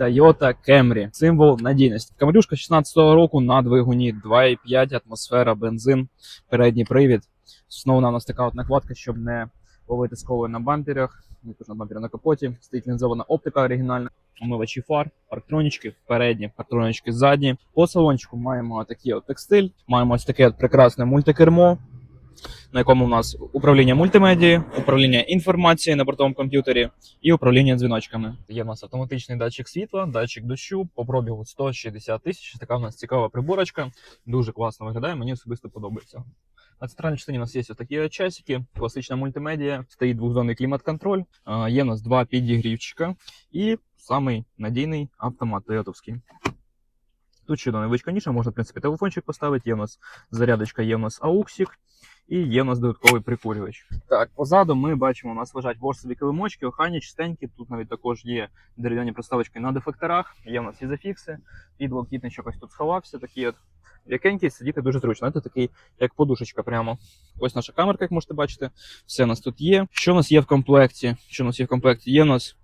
Toyota Camry. Символ надійності. Камрюшка 16-го року на двигуні 2,5 атмосфера, бензин, передній привід. Основна у нас така от накладка, щоб не ловити сколи на бамперах, на бампері на капоті. Стоїть лінзована оптика оригінальна. Омивачі фар, парктронічки передні, парктронічки задні. По салончику маємо такий от текстиль, маємо ось таке от прекрасне мультикермо, на якому у нас управління мультимедії, управління інформацією на бортовому комп'ютері і управління дзвіночками. Є в нас автоматичний датчик світла, датчик дощу по пробігу 160 тисяч. Така в нас цікава приборочка. Дуже класно виглядає, мені особисто подобається. На центральній частині у нас є такі часики, класична мультимедія, стоїть двохзонний клімат-контроль, є у нас два підігрівчика і самий надійний автомат Тойотовський. Тут ще невеличка ніша, можна, в принципі, телефончик поставити, є у нас зарядочка, є у нас ауксик, і є у нас додатковий прикурювач. Так, позаду ми бачимо, у нас лежать ворсові килимочки, охайні, чистенькі. Тут навіть також є дерев'яні проставочки на дефекторах, є у нас ізофікси, підлокітничок ось тут сховався, такий от м'якенький, сидіти дуже зручно. Це такий, як подушечка прямо. Ось наша камерка, як можете бачити. Все у нас тут є. Що у нас є в комплекті? Що у нас є в комплекті? Є у нас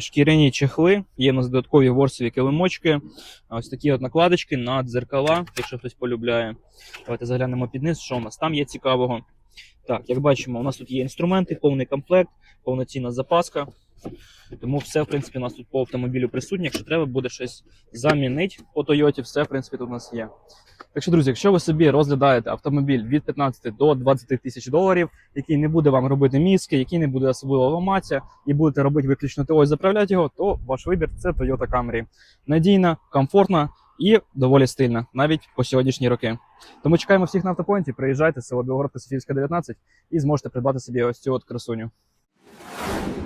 шкіряні чехли, є у нас додаткові ворсові килимочки, ось такі от накладочки на дзеркала, якщо хтось полюбляє. Давайте заглянемо під низ, що у нас там є цікавого. Так, як бачимо, у нас тут є інструменти, повний комплект, повноцінна запаска. Тому все, в принципі, у нас тут по автомобілю присутнє. Якщо треба буде щось замінити по Тойоті, все, в принципі, тут у нас є. Так що, друзі, якщо ви собі розглядаєте автомобіль від 15 до 20 тисяч доларів, який не буде вам робити мізки, який не буде особливо ламатися, і будете робити виключно ТО і заправляти його, то ваш вибір це Toyota Camry. Надійна, комфортна і доволі стильна, навіть по сьогоднішні роки. Тому чекаємо всіх на автопоінті. Приїжджайте, село Білогородка Софіївська, 19 і зможете придбати собі ось цю от красуню.